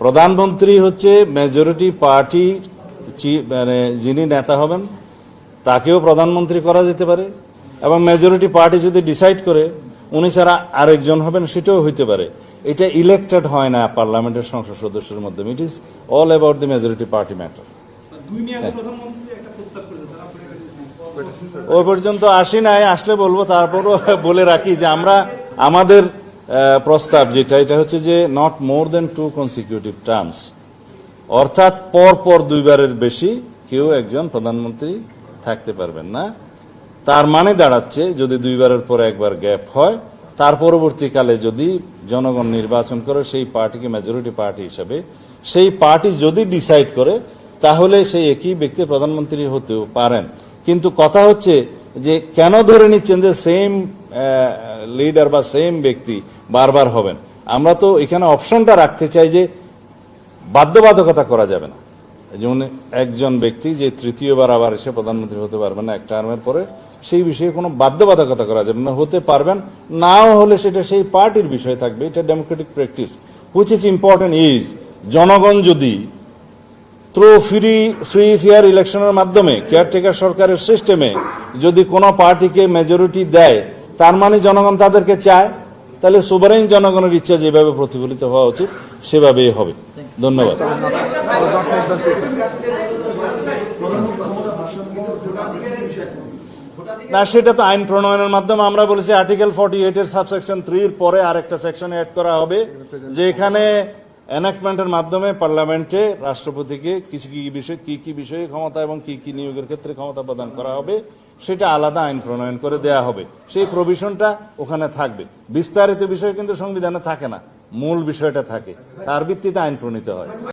প্রধানমন্ত্রী হচ্ছে majority party মানে যিনি নেতা হবেন তাকেও প্রধানমন্ত্রী করা যেতে পারে। এবং মেজরিটি পার্টি যদি ডিসাইড করে উনি ছাড়া আরেকজন হবেন সেটাও হইতে পারে। এটা ইলেক্টেড হয় না পার্লামেন্টের সংসদ সদস্যের মাধ্যমে। It is all about the majority party matter ওই পর্যন্ত আসি নাই আসলে বলব তারপরও বলে রাখি যে আমরা আমাদের প্রস্তাব যেটা, এটা হচ্ছে যে not more than two consecutive terms অর্থাৎ পর পর দুইবারের বেশি কেউ একজন প্রধানমন্ত্রী থাকতে পারবেন না। তার মানে দাঁড়াচ্ছে, যদি দুইবারের পর একবার গ্যাপ হয়, তার পরবর্তীকালে যদি জনগণ নির্বাচন করে, সেই পার্টিকে মেজরিটি পার্টি হিসাবে, সেই পার্টি যদি ডিসাইড করে, তাহলে সেই একই ব্যক্তি প্রধানমন্ত্রী হতেও পারেন। কিন্তু কথা হচ্ছে যে কেন ধরে নিচ্ছেন যে সেম লিডার বা সেম ব্যক্তি বারবার হবেন। আমরা তো এখানে অপশনটা রাখতে চাই যে বাধ্যবাধকতা করা যাবে না। যেমন একজন ব্যক্তি যে তৃতীয়বার আবার এসে প্রধানমন্ত্রী হতে পারবেন না এক টার্মের পরে, সেই বিষয়ে কোনো বাধ্যবাধকতা করা যাবে না। হতে পারবেন, নাও হলে সেটা সেই পার্টির বিষয় থাকবে। এটা democratic practice which is important is জনগণ যদি থ্রু ফ্রি ফ্রি ফেয়ার ইলেকশনের মাধ্যমে কেয়ারটেকার সরকারের সিস্টেমে যদি কোনো পার্টিকে মেজরিটি দেয়, তার মানে জনগণ তাদেরকে চায়। তাহলে সুবারেন জনগণের ইচ্ছা যেভাবে প্রতিফলিত হওয়া উচিত, সেভাবেই হবে। ধন্যবাদ। না, সেটা তো আইন প্রণয়নের মাধ্যমে আমরা বলেছি আর্টিকেল ফর্টি এইট এর সাবসেকশন থ্রির পরে আরেকটা সেকশন অ্যাড করা হবে যে এখানে এনাক্টমেন্টের মাধ্যমে পার্লামেন্টে রাষ্ট্রপতিকে কিছু কি বিষয়ে, কি কি বিষয়ে ক্ষমতা এবং কি কি নিয়োগের ক্ষেত্রে ক্ষমতা প্রদান করা হবে, সেটা আলাদা আইন প্রণয়ন করে দেয়া হবে। সেই প্রভিশনটা ওখানে থাকবে। বিস্তারিত বিষয় কিন্তু সংবিধানে থাকে না। মূল বিষয়টা থাকে। তার ভিত্তিতে আইন প্রণীত হয়।